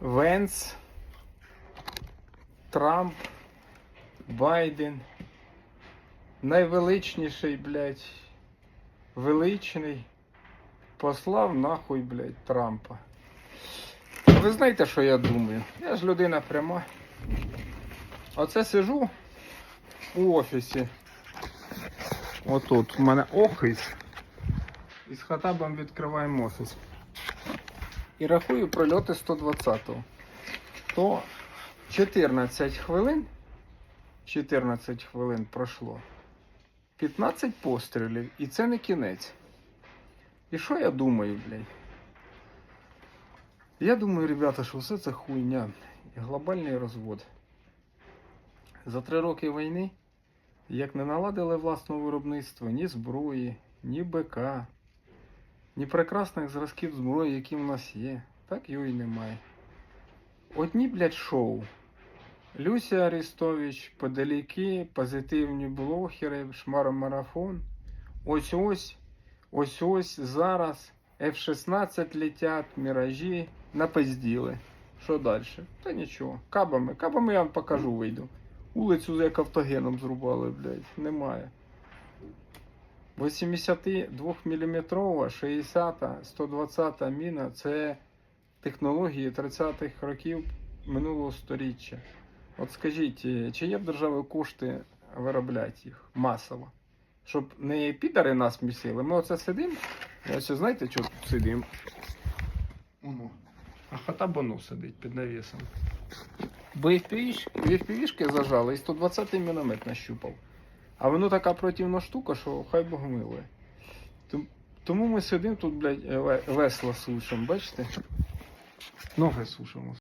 Пенс, Трамп, Байден. Найвеличніший, блядь, величний послав нахуй, блядь, Трампа. Ви знаєте, що я думаю? Я ж людина пряма. Оце сижу у офісі. Отут у мене офіс. І з хатабом відкриваємо офіс. І рахую прольоти 120-го. То 14 хвилин. 14 хвилин пройшло. 15 пострілів. І це не кінець. І що я думаю, блядь? Я думаю, ребята, що все це хуйня. І глобальний розвод. За три роки війни, як не наладили власного виробництва ні зброї, ні БК, ні прекрасних зразків зброї, які в нас є, так його і немає. Одні, блядь, шоу. Люся Арестович, подаліки, позитивні блогери, шмаромарафон. Ось ось, ось ось зараз F-16 летять, міражі, напизділи. Що далі? Та нічого. Кабами. Кабами я вам покажу, вийду. Улицю як автогеном зрубали, блядь. Немає. 82 мм, 60, 120 міна це технології 30-х років минулого сторіччя. От скажіть, чи є в держави кошти виробляти їх масово? Щоб не підари нас місили. Ми оце сидимо. Ось знаєте, що тут сидимо? Воно. А хата бону сидить під навісом. Бо FPV-шки зажали і 120 міномет нащупав. А воно така противна штука, що хай Бог милує. Тому ми сидимо тут, блядь, весла сушимо, бачите? Ноги сушимо.